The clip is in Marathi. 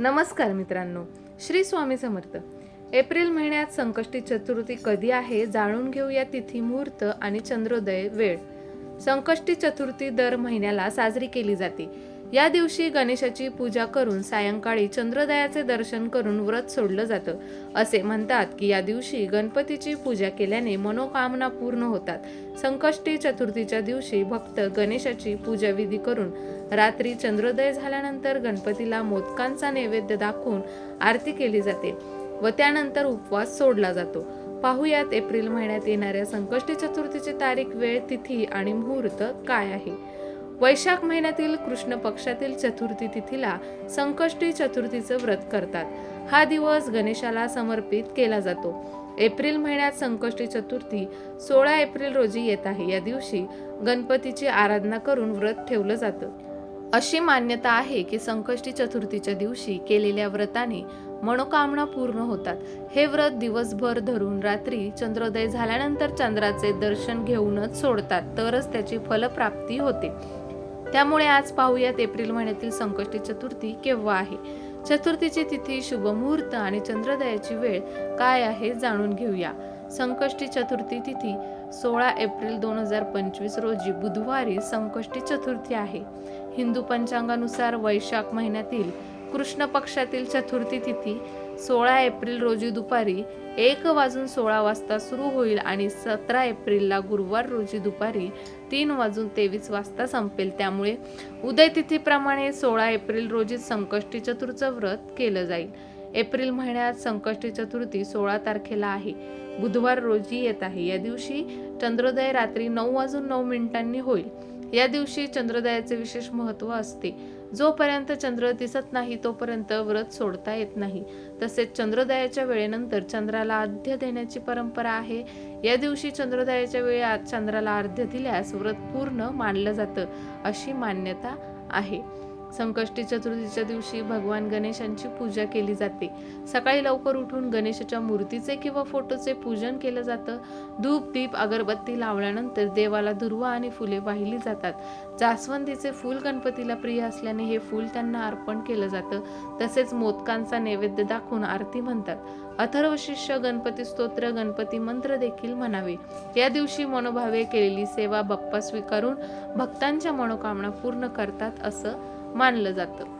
नमस्कार मित्रांनो श्री स्वामी समर्थ. एप्रिल महिन्यात संकष्टी चतुर्थी कधी आहे जाणून घेऊया तिथी मुहूर्त आणि चंद्रोदय वेळ. संकष्टी चतुर्थी दर महिन्याला साजरी केली जाते. या दिवशी गणेशाची पूजा करून सायंकाळी चंद्रोदयाचे दर्शन करून व्रत सोडलं जातं. असे म्हणतात की या दिवशी गणपतीची पूजा केल्याने मनोकामना पूर्ण होतात. संकष्टी चतुर्थीच्या दिवशी भक्त गणेशाची पूजा विधी करून रात्री चंद्रोदय झाल्यानंतर गणपतीला मोदकांचा नैवेद्य दाखवून आरती केली जाते व त्यानंतर उपवास सोडला जातो. पाहुयात एप्रिल महिन्यात येणाऱ्या संकष्टी चतुर्थीची तारीख वेळ तिथी आणि मुहूर्त काय आहे? वैशाख महिन्यातील कृष्ण पक्षातील चतुर्थी तिथीला संकष्टी चतुर्थीचं व्रत करतात. हा दिवस गणेशाला समर्पित केला जातो. एप्रिल महिन्यात संकष्टी चतुर्थी सोळा एप्रिल रोजी येत आहे. या दिवशी गणपतीची आराधना करून व्रत ठेवलं जातं. अशी मान्यता आहे की संकष्टी चतुर्थीच्या दिवशी केलेल्या व्रताने मनोकामना पूर्ण होतात. हे व्रत दिवसभर धरून रात्री चंद्रोदय झाल्यानंतर चंद्राचे दर्शन घेऊनच सोडतात तरच त्याची फलप्राप्ती होते. त्यामुळे आज पाहूयात एप्रिल महिन्यातील संकष्टी चतुर्थी केव्हा आहे? चतुर्थीची तिथी शुभ मुहूर्त आणि चंद्रोदयाची वेळ काय आहे जाणून घेऊया. संकष्टी चतुर्थी तिथी सोळा एप्रिल दोन हजार पंचवीस रोजी बुधवारी संकष्टी चतुर्थी आहे. हिंदू पंचांगानुसार वैशाख महिन्यातील कृष्ण पक्षातील चतुर्थी तिथी सोळा एप्रिल रोजी दुपारी एक वाजून सोळा वाजता सुरू होईल आणि सतरा एप्रिलला गुरुवार रोजी दुपारी तीन वाजून तेवीस वाजता संपेल. त्यामुळे उदयतिथीप्रमाणे सोळा एप्रिल रोजी संकष्टी चतुर्थचं व्रत केलं जाईल. एप्रिल महिन्यात संकष्टी चतुर्थी सोळा तारखेला आहे. बुधवार रोजी येत आहे. या दिवशी चंद्रोदय रात्री नऊ वाजून नऊ मिनिटांनी होईल. या दिवशी चंद्रोदयाचे विशेष महत्त्व असते. जोपर्यंत चंद्र दिसत नाही तोपर्यंत व्रत सोडता येत नाही. तसेच चंद्रोदयाच्या वेळेनंतर चंद्राला अर्ध्य देण्याची परंपरा आहे. या दिवशी चंद्रोदयाच्या वेळी चंद्राला अर्ध्य दिल्यास व्रत पूर्ण मानलं जातं अशी मान्यता आहे. संकष्टी चतुर्थीच्या दिवशी भगवान गणेशांची पूजा केली जाते. सकाळी लवकर उठून गणेशाच्या मूर्तीचे किंवा फोटोचे पूजन केलं जातं. धूप दीप अगरबत्ती लावल्यानंतर देवाला दुर्वा आणि फुले वाहिली जातात. जास्वंदीचे फूल गणपतीला प्रिय असल्याने हे फूल त्यांना अर्पण केलं जातं. तसेच मोदकांचा नैवेद्य दाखवून आरती म्हणतात. अथर्वशिष्य गणपती स्तोत्र गणपती मंत्र देखील म्हणावे. या दिवशी मनोभावे केलेली सेवा बाप्पा स्वीकारून भक्तांच्या मनोकामना पूर्ण करतात असं मानलं जातं.